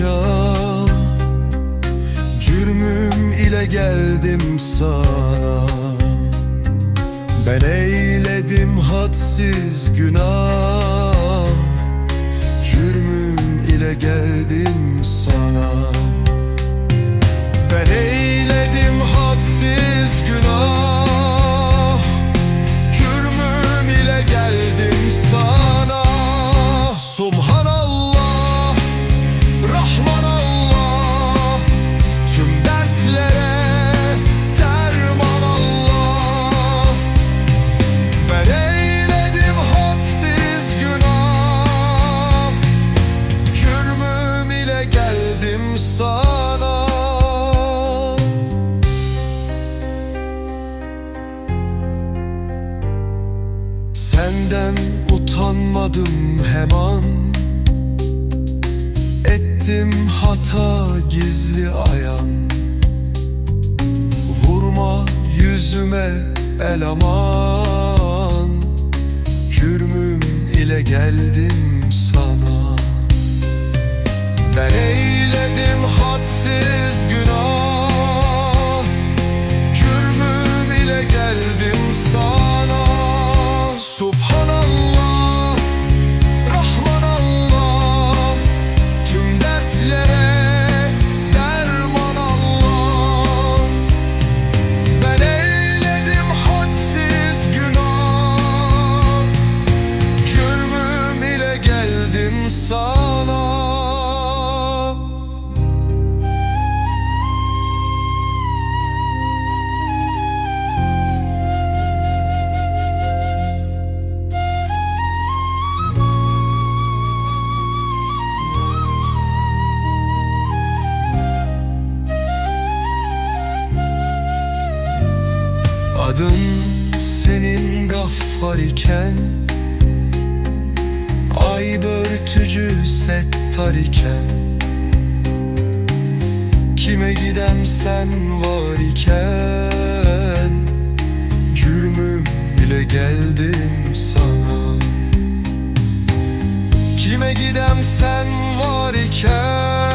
padişah Cürmüm ile geldim sana. Ben eyledim hadsiz günah utanmadım hemen. Ettim hata gizli ayan. Vurma yüzüme el aman Cürmüm ile geldim sana Adın senin gaffar iken Ay börtücü settar iken Kime gidem sen var iken Cürmüm ile geldim sana. Kime gidem sen var iken